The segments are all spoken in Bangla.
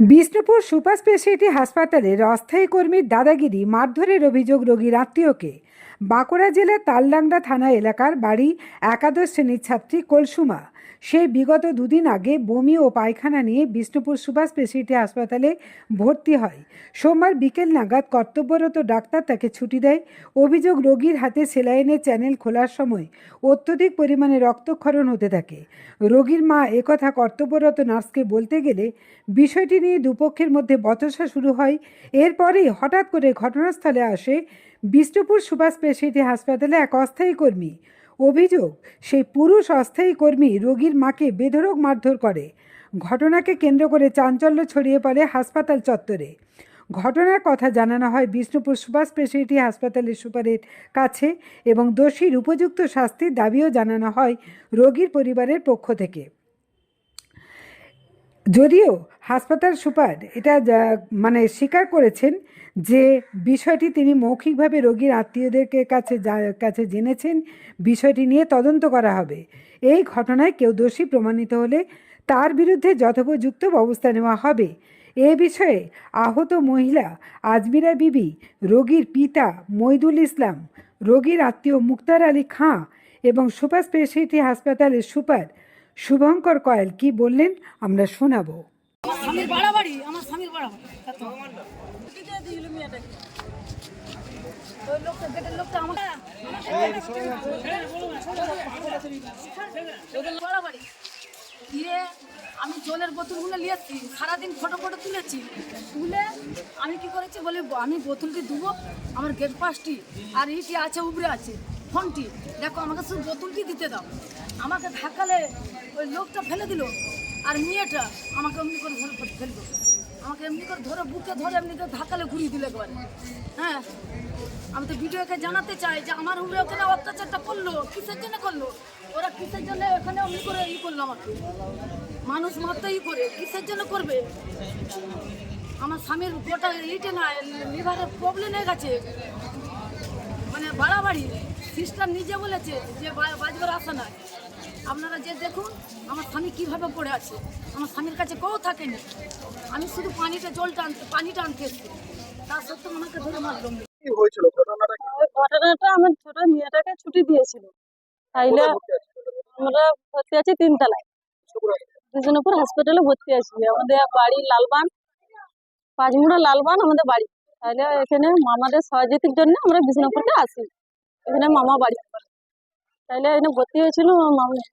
বিষ্ণুপুর সুপার স্পেশালিটি হাসপাতালের অস্থায়ী কর্মীর দাদাগিরি মারধরের অভিযোগ রোগীর আত্মীয়কে। বাঁকুড়া জেলার তালডাংরা থানা এলাকার বাড়ি একাদশ শ্রেণির ছাত্রী কলসুমা। সে বিগত দুদিন আগে বমি ও পায়খানা নিয়ে বিষ্ণুপুর সুপার স্পেশালিটি হাসপাতালে ভর্তি হয়। সোমবার বিকেল নাগাদ কর্তব্যরত ডাক্তার তাকে ছুটি দেয়। অভিযোগ রোগীর হাতে সেলাইনের চ্যানেল খোলার সময় অত্যধিক পরিমাণে রক্তক্ষরণ হতে থাকে। রোগীর মা একথা কর্তব্যরত নার্সকে বলতে গেলে বিষয়টি নিয়ে দুপক্ষের মধ্যে বচসা শুরু হয়। এরপরেই হঠাৎ করে ঘটনাস্থলে আসে বিষ্ণুপুর সুপার স্পেশালিটি হাসপাতালে এক অস্থায়ী কর্মী। অভিযোগ, সেই পুরুষ অস্থায়ী কর্মী রোগীর মাকে বেধড়ক মারধর করে। ঘটনাকে কেন্দ্র করে চাঞ্চল্য ছড়িয়ে পড়ে হাসপাতাল চত্বরে। ঘটনার কথা জানানো হয় বিষ্ণুপুর সুপার স্পেশালিটি হাসপাতালের সুপারের কাছে এবং দোষীর উপযুক্ত শাস্তির দাবিও জানানো হয় রোগীর পরিবারের পক্ষ থেকে। যদিও হাসপাতাল সুপার এটা মানে স্বীকার করেছেন যে বিষয়টি তিনি মৌখিকভাবে রোগীর আত্মীয়দেরকে কাছে কাছে জেনেছেন, বিষয়টি নিয়ে তদন্ত করা হবে। এই ঘটনায় কেউ দোষী প্রমাণিত হলে তার বিরুদ্ধে যথোপযুক্ত ব্যবস্থা নেওয়া হবে। এ বিষয়ে আহত মহিলা আজমিরা বিবি, রোগীর পিতা মইদুল ইসলাম, রোগীর আত্মীয় মুক্তার আলী খাঁ এবং সুপার স্পেশালিটি হাসপাতালের সুপার শুভঙ্কর কয়েল কি বললেন আমরা শোনাবো। দিয়ে আমি জলের বোতলগুলো নিয়েছি সারাদিন ফটো ফটো তুলেছি। তুলে আমি কি করেছি বলে, আমি বোতলটি ধুবো, আমার গেট পাসটি আর ইটি আছে, উপরে আছে। ফোনটি, দেখো আমাকে শুধু বোতলটি দিতে দাও। আমাকে ধাক্কালে ওই লোকটা ফেলে দিল আর মেয়েটা আমাকে এমনি করে ধরে ফেলে ফেলল আমাকে এমনি করে ধরে বুকে ধরে এমনি করে ধাক্কালে ঘুরিয়ে দিলে একবারে। হ্যাঁ আমি তো ভিডিওকে জানাতে চাই যে আমার উপরে ওখানে অত্যাচারটা করল, কিসের জন্য করল? ওরা কিসের জন্য এখানে অমনি করে ই করল আমাকে? মানুষ ই করে, কিসের জন্য করবে? আমার স্বামীর গোটা ইটে না লিভারের প্রবলেম হয়ে গেছে। মানে বাড়াবাড়ি। সিস্টার নিজে বলেছে যে বাজবার আশা নাই। আপনারা যে দেখুন আমার স্বামী কীভাবে পড়ে আছে আমার স্বামীর কাছে কেউ থাকেনি। আমি শুধু পানিটা জলটা আনতে পানিটা আনতে এসেছি। তা সত্ত্বেও আমাকে ধরে মারলো। কি হয়েছিল? ঘটনাটা ওই ঘটনাটা আমার ছোট মেয়েটাকে ছুটি দিয়েছিল। তাইলে আমরা ভর্তি আছি তিনতলায়। বিষ্ণুপুর হসপিটালে ভর্তি আছি। আমাদের বাড়ি লালবান। পাঁচমুড়া লালবান আমাদের বাড়ি। তাহলে এখানে মামাদের সহযোগিতার জন্য আমরা বিষ্ণুপুরতে আসি। এখানে মামা বাড়ি। তাইলে এখানে ভর্তি হয়েছিল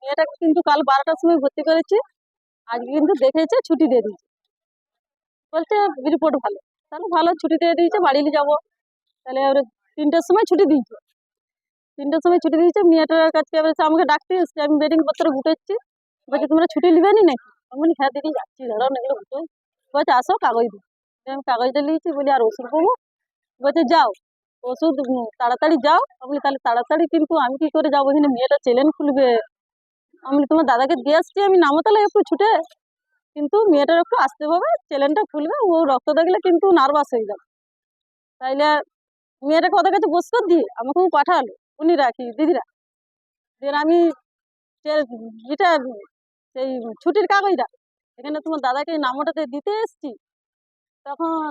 মেয়েটাকে কিন্তু কাল বারোটার সময় ভর্তি করেছি। আজকে কিন্তু দেখেছে, ছুটি দিয়ে দিয়েছে। বলছে, রিপোর্ট ভালো। তাহলে ভালো, ছুটি দিয়ে দিয়েছে, বাড়ি নিয়ে যাব। তাহলে এবারে তিনটের সময় ছুটি দিয়েছে। তিনটের সময় ছুটি দিয়েছে। মেয়েটার কাছে এবার আমাকে ডাকতে এসছে। আমি বেডিং পত্র গুটেছি বলছে, তোমরা ছুটি নিবে নি নাকি? আমি বলি হ্যাঁ দিদি, যাচ্ছি। ধরো না এগুলো গুটো বলছে, আসো, কাগজ দিই আমি কাগজটা নিয়েছি বলি, আর ওষুধ পাবো? বলছে, যাও। ওষুধ তাড়াতাড়ি যাও। আমি তাহলে তাড়াতাড়ি কিন্তু আমি কি করে যাব? এখানে মেয়েটা চ্যালেঞ্জ খুলবে। আমি তোমার দাদাকে দিয়ে আসছি, আমি নামতালে একটু ছুটে। কিন্তু মেয়েটার একটু আসতে হবে চ্যালেঞ্জটা খুলবে, ও রক্ত দেখলে কিন্তু নার্ভাস হয়ে যাবে। তাইলে মেয়েটাকে ওদের কাছে বস করে দিয়ে আমাকে পাঠালো, উনি রাখি, দিদিরা। দিয়ে আমি এটা সেই ছুটির কাগজটা, এখানে তোমার দাদাকে নামটাতে দিতে এসছি। তখন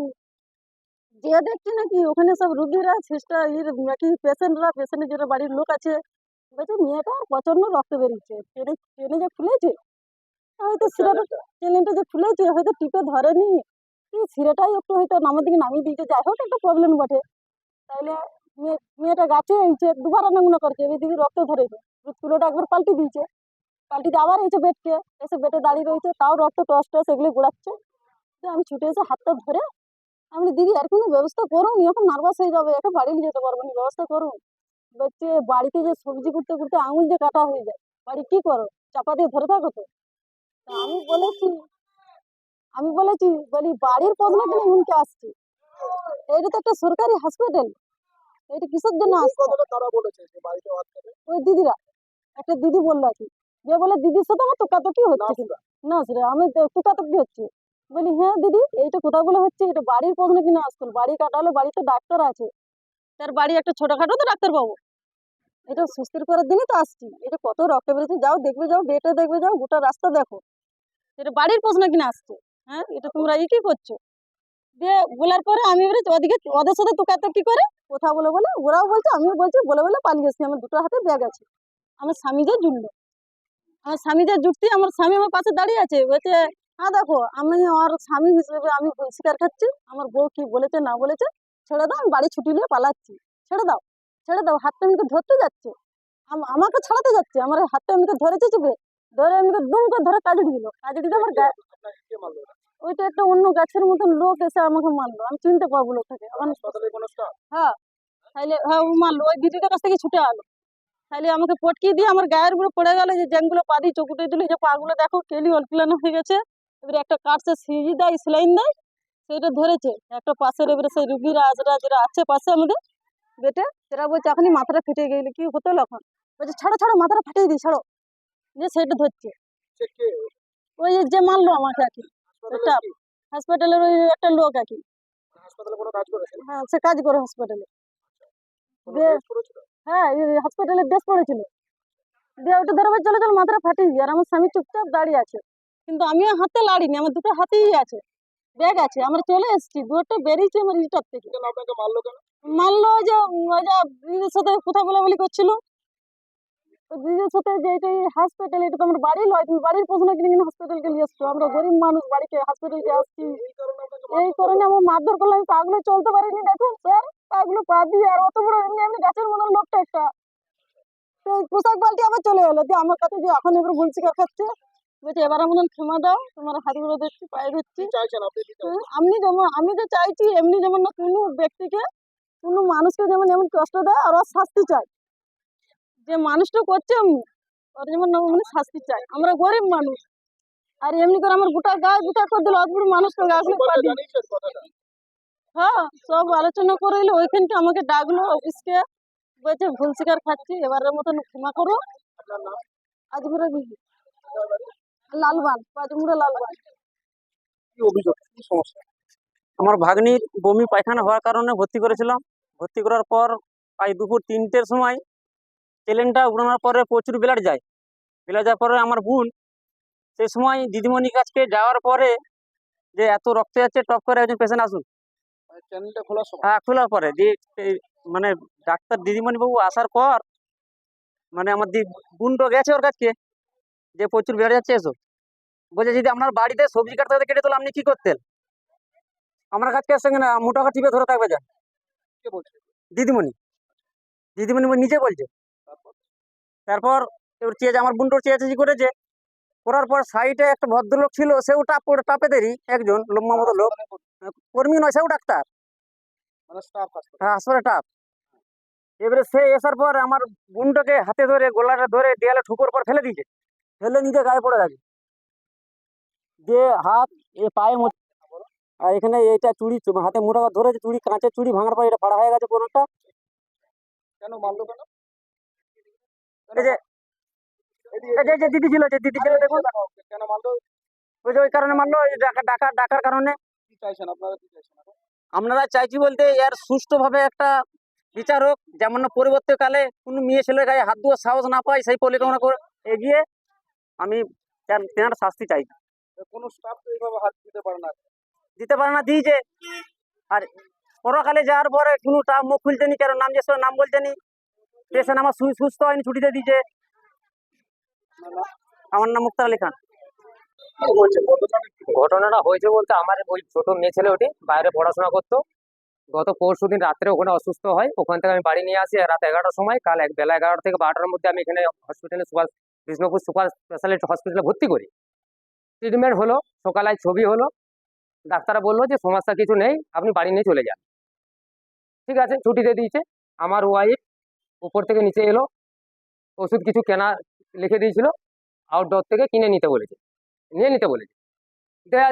যে দেখছি নাকি ওখানে সব রুগীরা সিস্টার ইর নাকি পেশেন্টরা পেশেন্টের যেটা বাড়ির লোক আছে। বলছে মেয়েটা প্রচণ্ড রক্ত বেরিয়েছে। ট্রেনে ট্রেনে যে খুলেছে হয়তো শিরাটা ট্রেনটা যে খুলেছে হয়তো টিপে ধরেনি। কি শিরাটাই একটু হয়তো নামের দিকে নামিয়ে দিয়েছে। যাই হোক একটা প্রবলেম বটে। তাইলে মেয়ে মেয়েটা গাছে হয়েছে দুবার নমুনা করছে দিদি রক্ত ধরেছে তুলোটা একবার পাল্টি দিয়েছে। পাল্টি দিয়ে আবার হয়েছে বেডকে এসে বেটে দাঁড়িয়ে রয়েছে। তাও রক্ত টস টস এগুলো গোড়াচ্ছে। আমি ছুটে এসে হাতটা ধরে আমি বলি, দিদি আর কোনো ব্যবস্থা করুন এখন নার্ভাস হয়ে যাবে একটা বাড়ি নিয়ে যেতে পারব না ব্যবস্থা করুন বলছে বাড়িতে যে সবজি করতে করতে আঙুল যে কাটা হয়ে যায় বাড়ি কি করো? চাপা দিয়ে ধরে থাকো তো। তা আমি বলেছি আমি বলেছি বলি বাড়ির প্রশ্ন কেন এমনকি আসছি? এটা তো একটা সরকারি হসপিটাল এটা কিসের জন্য আসছে? তারা বলেছে যে বাড়িতে হাত ওই দিদিরা একটা দিদি বলল আর কি যে বলে দিদির সাথে আমার তোকাতকি হচ্ছে না রে আমি তো- তোকাতকি হচ্ছে। বলি হ্যাঁ দিদি এইটা কথাগুলো হচ্ছে, এটা বাড়ির প্রশ্ন কিনা আসছিল বাড়ি কাটালে বাড়িতে ডাক্তার আছে। তার বাড়ি একটা ছোটখাটো তো ডাক্তার পাবো এটা সুস্থির করার জন্যই তো আসছি। এটা কত রক্ত বেরোচ্ছে যাও দেখবে, যাও বেটে দেখবে, যাও গোটা রাস্তা দেখো। এটা বাড়ির প্রশ্ন কিনা আসছে? হ্যাঁ এটা তোমরা ই কি করছ? দিয়ে বলার পরে আমি এবারে ওদিকে, ওদের সাথে তোকাতকি করে কথা বলে বলে, ওরাও বলছে, আমিও বলছি, বলে বলে পালিয়ে এসছি। আমার দুটো হাতে ব্যাগ আছে। আমার স্বামী যে জুড়লো আমার স্বামী যে জুটতি, আমার স্বামী আমার পাশে দাঁড়িয়ে আছে। বলছে হ্যাঁ দেখো আমি আমার স্বামী হিসেবে আমি ভুল স্বীকার খাচ্ছি আমার বউ কি বলেছে না বলেছে ছেড়ে দাও আমি বাড়ি ছুটি নিয়ে পালাচ্ছি। ছেড়ে দাও ছেড়ে দাও হাতটা আমাকে ধরতে যাচ্ছে। আম- আমাকে ছাড়াতে যাচ্ছে আমার হাতটা আমাকে ধরেছে চেপে ধরে আমাকে দুম করে ধরে কাজড়ি দিল। কাজড়ি আমার? ওইটা একটা অন্য গাছের মতন লোক এসে আমাকে মারলো। আমি চিনতে পারব লোকটাকে। হ্যাঁ তাইলে হ্যাঁ ও মারলো। ওই দিদিটার কাছ থেকে ছুটে আলো। তাইলে আমাকে পটকি দিয়ে আমার গায়ের উপরে পড়ে গেল যে জ্যাংগুলো পা দিয়ে চকুটে দিল যে পাগুলো দেখো কেলি অল্পিলানো হয়ে গেছে। এবারে একটা কাটছে সিজি দেয় সেলাইন দেয় সেটা ধরেছে। একটা পাশের এবারে সেই রুগীরা যারা যারা আছে পাশে আমাদের বেটে সেটা বলছে এখনই মাথাটা ফেটে গেলে কি হতো এখন? বলছে ছাড়ো ছাড়ো মাথাটা ফাটিয়ে দিই ছাড়ো। যে সেটা ধরছে। ওই যে- মারলো আমাকে আর কি। হাসপাতালে এটা- হসপিটালের ওই একটা লোক আর কি। হ্যাঁ সে কাজ করে হসপিটালে দিয়ে- করেছিল হ্যাঁ হসপিটালে ড্রেস পড়েছিল দিয়ে ওটা ধরে বলছে, চলো চলো মাথাটা ফাটিয়ে দিই। আর আমার স্বামী চুপচাপ দাঁড়িয়ে আছে। কিন্তু আমিও হাতে লাড়িনি আমার দুটো হাতেই আছে। ব্যাগ আছে আমরা চলে এসেছি দুটো বেরিয়েছি আমার ইটার থেকে। মারলো কেন? যে ওই যে দিদির সাথে কথা বলা বলি করছিল। ওই দিদির সাথে যে এটা হসপিটাল এটা তো আমার বাড়ি নয় তুমি বাড়ির প্রশ্ন কিনে কিনে হসপিটালকে নিয়ে এসছো। আমরা গরিব মানুষ বাড়িতে হসপিটালকে আসছি। এই কারণে আমার মারধর করলে আমি পাগুলো চলতে পারিনি দেখুন স্যার পাগুলো পা দিয়ে আর অত বড় এমনি এমনি গাছের মতন লোকটা একটা। তো পোশাক পাল্টে আবার চলে এলো যে আমার কাছে যে এখন এবার ভুল স্বীকার খাচ্ছে। বলছে এবার ক্ষমা দাও তোমার হাতগুলো দেখছি পায়ে ধরছি। আপনি যেমন আমি তো চাইছি এমনি যেমন না কোনো ব্যক্তিকে কোনো মানুষকে যেমন এমন কষ্ট দেয় আর শাস্তি চাই। যে মানুষটা করছে ওর যেমন না মানে শাস্তি চাই আমরা গরিব মানুষ আর এমনি করে আমার গোটা গায়ে গোটা করে দিল অদ্ভুত মানুষকে গাছগুলো হ্যাঁ সব আলোচনা করে এলো ওইখানকে আমাকে ডাকলো অফিসকে। বলছে ভুল শিকার খাচ্ছি এবারের মতন ক্ষমা করো। আজগুলো লালবান পাঁচমুড়া লালবান কি অভিযোগ? কি সমস্যা? আমার ভাগ্নির বমি পায়খানা হওয়ার কারণে ভর্তি করেছিলাম। ভর্তি করার পর প্রায় দুপুর তিনটের সময় ট্রেনটা উড়ানোর পরে প্রচুর ব্লাড যায়। ব্লাড যাওয়ার পরে আমার ভুল সেই সময় দিদিমণির কাছকে যাওয়ার পরে যে এত রক্ত যাচ্ছে টপ করে একজন পেশেন্ট আসুন চ্যানেলটা খোলার হ্যাঁ খোলার পরে। এই মানে ডাক্তার দিদিমণি বাবু আসার পর মানে আমার দি বোনটো গেছে ওর কাছকে যে প্রচুর বেড়ে যাচ্ছে এসো। বলছে যদি আপনার বাড়িতে সবজি কাটতে কেটে তোলা আপনি কি করতেন? আমার কাছকে সঙ্গে না মোটাকা টিপে ধরে থাকবে যা কে বলছে? দিদিমণি। দিদিমণি নিজে বলছে। তারপর? এবার চেয়েছে আমার বোনটোর চেয়েছে করেছে। করার পর সাইডে একটা ভদ্রলোক ছিল সেও টাপ করে টাপে দেরি একজন লম্বা মতো লোক। কর্মী নয় সেও ডাক্তার। মানে হ্যাঁ আসলে টাপ এবারে সে আসার পর আমার বোনটাকে হাতে ধরে গোলাটা ধরে দেয়ালে ঠুকর পর ফেলে দিয়েছে। ফেলে নিজে গায়ে পড়ে গেছে। দিয়ে হাত এ পায়ে মো- আর এখানে এইটা চুড়ি হাতে মোটা ধরেছে চুড়ি কাঁচের চুড়ি ভাঙার পর এটা ফাড়া হয়ে গেছে কোনোটা কেন মারলো কেন? দিদি ছিল যে দিদি ছিল দেখুন। কেন মারলো? ওই যে ওই কারণে মারলো ডাকা ডাকা ডাকার কারণে। কি চাইছেন আপনারা কি চাইছেন চাইছি বলতে এর সুষ্ঠুভাবে একটা বিচার হোক যেমন না পরবর্তীকালে কোনো মেয়ে ছেলের গায়ে হাত দেওয়ার সাহস না পায় সেই পরিকল্পনা করে এগিয়ে আমি তেনার শাস্তি চাই কোনো স্টাফ তো এইভাবে হাত দিতে পারে না। দিতে পারে না দিয়েছে। আর পরকালে যাওয়ার পরে কোনো তা মুখ খুলতেনি কারও নাম যে নাম বলতেনি পেশেন্ট আমার সুস্থ হয়নি ছুটিতে দিয়েছে। আমার নাম মুক্তার আলী খান। ঘটনাটা ঘটনাটা হয়েছে বলতে আমার ওই ছোট মেয়ে ছেলে ওটি বাইরে পড়াশোনা করতো। গত পরশু দিন রাত্রে ওখানে অসুস্থ হয়। ওখান থেকে আমি বাড়ি নিয়ে আসি রাত এগারোটার সময়। কাল এক বেলা এগারোটা থেকে বারোটার মধ্যে আমি এখানে হসপিটালে সুপার বিষ্ণুপুর সুপার স্পেশালিটি হসপিটালে ভর্তি করি। ট্রিটমেন্ট হলো, সকালে ছবি হলো, ডাক্তাররা বলল যে সমস্যা কিছু নেই, আপনি বাড়ি নিয়ে চলে যান। ঠিক আছে ছুটিতে দিয়েছে। আমার ওয়াইফ উপর থেকে নিচে এলো, ওষুধ কিছু কেনা লিখে দিয়েছিল আউটডোর থেকে কিনে নিতে বলেছে, নিয়ে নিতে বলেছে।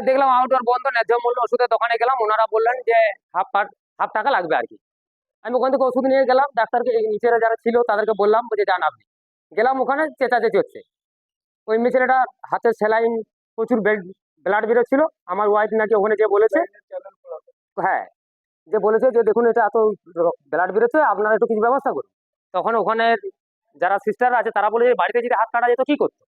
দেখলাম আউটডোর বন্ধ, ন্যায্য মূল্য ওষুধের দোকানে গেলাম, ওনারা বললেন যে হাফ পার হাফ টাকা লাগবে আর কি। আমি ওখান থেকে ওষুধ নিয়ে গেলাম, ডাক্তারকে নিচেরা যারা ছিল, তাদেরকে বললাম যে, যান আপনি। গেলাম ওখানে, চেঁচাচেঁচি হচ্ছে। ওই মেয়ে ছেলেটা হাতে সেলাইন প্রচুর ব্লাড বেরোচ্ছিল। আমার ওয়াইফ নাকি ওখানে যে বলেছে হ্যাঁ যে বলেছে যে দেখুন এটা এত ব্লাড বেরোচ্ছে, আপনারা একটু কিছু ব্যবস্থা করুন। তখন ওখানে যারা সিস্টার আছে, তারা বলে বাড়িতে যদি হাত কাটা যেত কি করতো?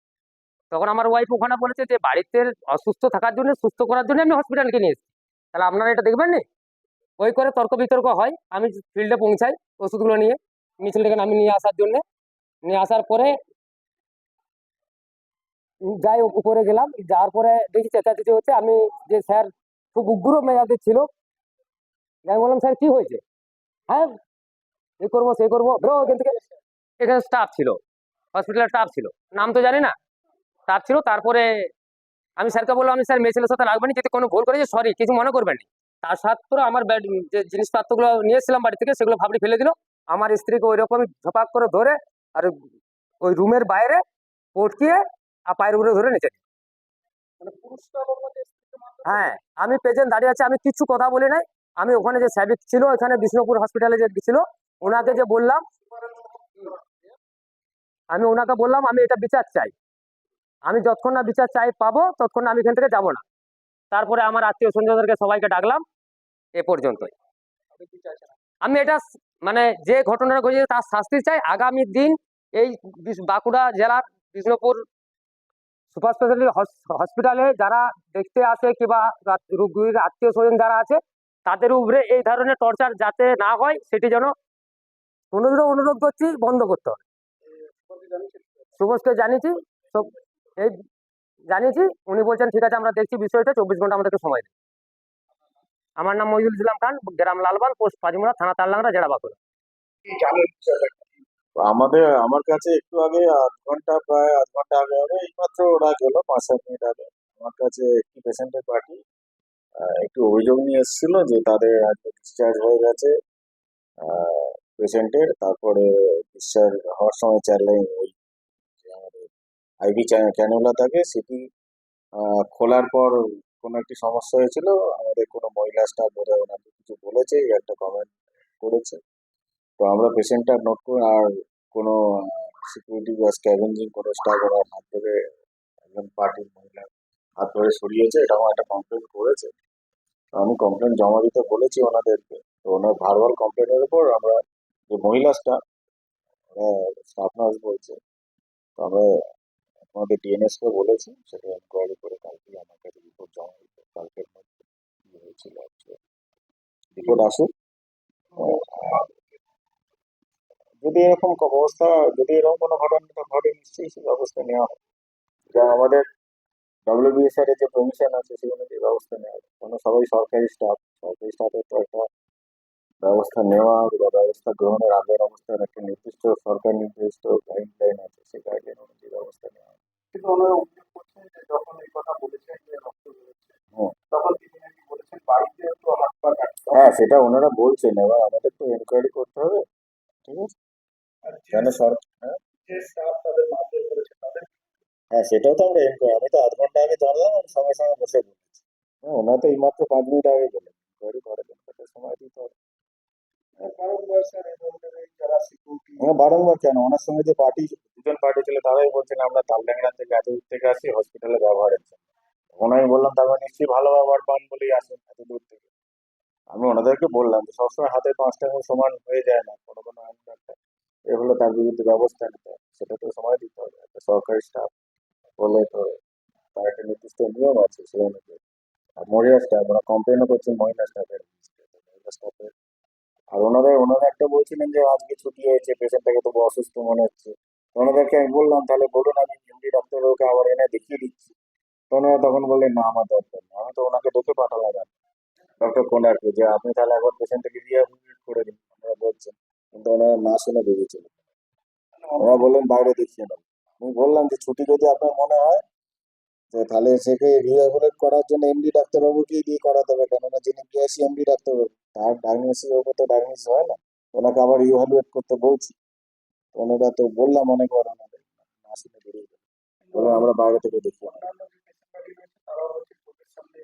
তখন আমার ওয়াইফ ওখানে বলেছে যে বাড়িতে অসুস্থ থাকার জন্য, সুস্থ করার জন্য আমি হসপিটালকে নিয়ে এসেছি। তাহলে আপনারা এটা দেখবেন নি? ওই করে তর্ক বিতর্ক হয়। আমি ফিল্ডে পৌঁছাই ওষুধগুলো নিয়ে মিছিলটাকে আমি নিয়ে আসার জন্য। নিয়ে আসার পরে যাই উপরে গেলাম। যাওয়ার পরে দেখি চেঁচাচেঁচি হচ্ছে। আমি যে স্যার খুব উগ্র মেজাজের ছিল, আমি বললাম, স্যার, কি হয়েছে? হ্যাঁ এই করব সেই করব। থেকে এখানে স্টাফ ছিল, হসপিটালের স্টাফ ছিল। নাম তো জানি না। স্টাফ ছিল। তারপরে আমি স্যারকে বললাম, আমি স্যার মেয়ে সাথে লাগবে না, যদি কোনো ভুল করেছে সরি কিছু মনে করবেন তার সাথে আমার ব্যাড, যে জিনিসপত্রগুলো নিয়ে এসেছিলাম বাড়ি থেকে, সেগুলো ভাবড়ি ফেলে দিল। আমার স্ত্রীকে ওই রকমই ঝপাক করে ধরে আর ওই রুমের বাইরে পটকিয়ে আর পায়ের উপরে ধরে নিচে মানে হ্যাঁ আমি পেশেন্ট দাঁড়িয়ে আছি আমি কিচ্ছু কথা বলি নাই। আমি ওখানে যে স্যাবিক ছিল এখানে বিষ্ণুপুর হসপিটালে যে ছিল ওনাকে যে বললাম আমি ওনাকে বললাম আমি এটা বিচার চাই। আমি যতক্ষণ না বিচার চাই পাবো ততক্ষণ আমি এখান থেকে যাব না। তারপরে আমার আত্মীয় স্বজনদেরকে সবাইকে ডাকলাম এ পর্যন্তই। আমি এটা মানে যে ঘটনাটা ঘটেছে তার শাস্তি চাই। আগামী দিন এই বাঁকুড়া জেলার বিষ্ণুপুর সুপার স্পেশালিটি হসপিটালে যারা দেখতে আসে কিংবা রোগীর আত্মীয় স্বজন যারা আছে, তাদের উপরে এই ধরনের টর্চার যাতে না হয়, সেটি যেন কোনোদিনও অনুরোধ করছি, বন্ধ করতে হবে। জানিয়েছেন জানিয়েছি এই জানিয়েছি, উনি বলছেন, ঠিক আছে, আমরা দেখছি বিষয়টা, চব্বিশ ঘণ্টা আমাদেরকে সময় দিন। আমার নাম মহিদুল ইসলাম খান, গ্রাম লালবান পোস্ট পাজিমুড়া থানা তাললাংরা জেলা বাঁকুড়া? আমাদের, আমার কাছে একটু আগে আধ ঘণ্টা প্রায়, আধ ঘণ্টা আগে হবে, এইমাত্র ওরা গেল, পাঁচ, সাত মিনিট আগে আমার কাছে একটি পেশেন্টের পার্টি একটু অভিযোগ নিয়ে এসেছিল যে তাদের আজকে ডিসচার্জ হয়ে গেছে পেশেন্টের তারপরে ডিসচার্জ হওয়ার সময় চ্যালেঞ্জ ওই যে আমাদের আইভি ক্যানুলা থাকে, সেটি খোলার পর কোনো একটি সমস্যা হয়েছিল, আমাদের কোনো মহিলা স্টাফ বোধহয় ওনাকে কিছু বলেছে, একটা কমেন্ট করেছে। তো আমরা পেশেন্টটা নোট করে, আর কোনো সিকিউরিটি বা স্ক্যাভেঞ্জিং কোনো স্টাফ ওনার হাত ধরে একজন পার্টির মহিলা হাত ধরে সরিয়েছে এরকম একটা কমপ্লেন করেছে। আমি কমপ্লেন জমা দিতে বলেছি ওনাদেরকে। তো ওনার ভার্বাল কমপ্লেনের উপর আমরা যে মহিলা স্টাফ স্টাফ নার্স বলছে, তো আমরা আমাদের ডিএনএস কে সেটা এনকোয়ারি করে কালকে আমার কাছে রিপোর্ট জমা দিতে কালকের মধ্যে কি হয়েছিল রিপোর্ট আসুক। যদি এরকম অবস্থা, যদি এরকম কোনো ঘটনা ঘটে, নিশ্চয়ই সেই ব্যবস্থা নেওয়া হবে। যা আমাদের ডব্লিউবিএসআর এর যে প্রমিশন আছে, সেই অনুযায়ী ব্যবস্থা নেওয়া হবে। কারণ সবাই সরকারি স্টাফ সরকারি স্টাফের তো একটা ব্যবস্থা নেওয়া বা ব্যবস্থা গ্রহণের আগের অবস্থার একটা নির্দিষ্ট সরকার নির্দিষ্ট গাইডলাইন আছে সেই গাইডলাইন অনুযায়ী ব্যবস্থা নেওয়া হবে। কিন্তু ওনারা অভিযোগ করছেন যে যখন এই কথা বলেছেন যে রক্ত বেরোচ্ছে তখন তিনি নাকি বলেছেন বাড়িতে তো হাত পা কাটতে হ্যাঁ সেটা ওনারা বলছেন এবার আমাদের তো এনকোয়ারি করতে হবে ঠিক আছে? আর যে- কেন সরকার যে স্টাফ তাদের মারধর করেছে তাদের হ্যাঁ সেটাও তো আমরা এনকোয়ারি আমি তো আধ ঘণ্টা আগে জানলাম আমি সঙ্গে সঙ্গে বসে বলেছি। হ্যাঁ ওনারা তো এইমাত্র পাঁচ মিনিট আগে বললেন এনকোয়ারি করার জন্য সময় দিতে বারংবার কেন? ওনার সঙ্গে যে পার্টি, দুজন পার্টি ছিল, তারাই বলছেন, আমরা তালডাংরা থেকে এত দূর থেকে আসি হসপিটালে ব্যবহারের জন্য। আমি বললাম তারপর নিশ্চয়ই ভালো ব্যবহার পান বলেই আসেন এত দূর থেকে। আমি ওনাদেরকে বললাম যে, সবসময় হাতে পাঁচটা আঙুল সমান হয়ে যায় না, কোনো কোনো আঙুল একটা। এ হলে তার বিরুদ্ধে ব্যবস্থা নিতে হবে, সেটা তো সময় দিতে হবে। একটা সরকারি স্টাফ বলে তো তার একটা নির্দিষ্ট নিয়ম আছে সেই অনুযায়ী। আর মহিলা স্টাফ ওরা কমপ্লেনও করছেন মহিলা স্টাফের মহিলা স্টাফের আর ওনাদের ওনারা একটা বলছিলেন যে আজকে ছুটি হয়েছে পেশেন্টটাকে তবু অসুস্থ মনে হচ্ছে। তো ওনাদেরকে আমি বললাম, তাহলে বলুন আমি এমডি ওকে আবার এনে দেখিয়ে দিচ্ছি। তো ওনারা তখন বললেন, না, আমার দরকার আমি তো ওনাকে ডেকে পাঠালাম আর ডক্টর কোনারকে, যে আপনি তাহলে একবার পেশেন্টটাকে রিহ্যাবিলিট করে দিন। ওনারা বলছেন, কিন্তু ওনারা না শুনে বেরিয়েছিল ওনারা বললেন, বাইরে দেখিয়ে নেব আমি বললাম যে, ছুটি যদি আপনার মনে হয় তো তাহলে সেকে রিহ্যাবিলিট করার জন্য এমডি ডাক্তারবাবুকেই দিয়ে করাতে হবে। কেননা যিনি পিএসসি এমডি ডাক্তারবাবু, তার ডায়াগনোসিস ওপর তো ডায়াগনোসিস হয় না। ওনাকে আবার ইভালুয়েট করতে বলছি। ওনারা তো বললাম অনেকবার ওনাদের আসলে বেরিয়ে গেল। আমরা বাইরে থেকে দেখিয়ে নেব অন্যান্য যে পেশেন্ট পার্টি রয়েছে তারাও হচ্ছে চোখের সামনে এই মারধর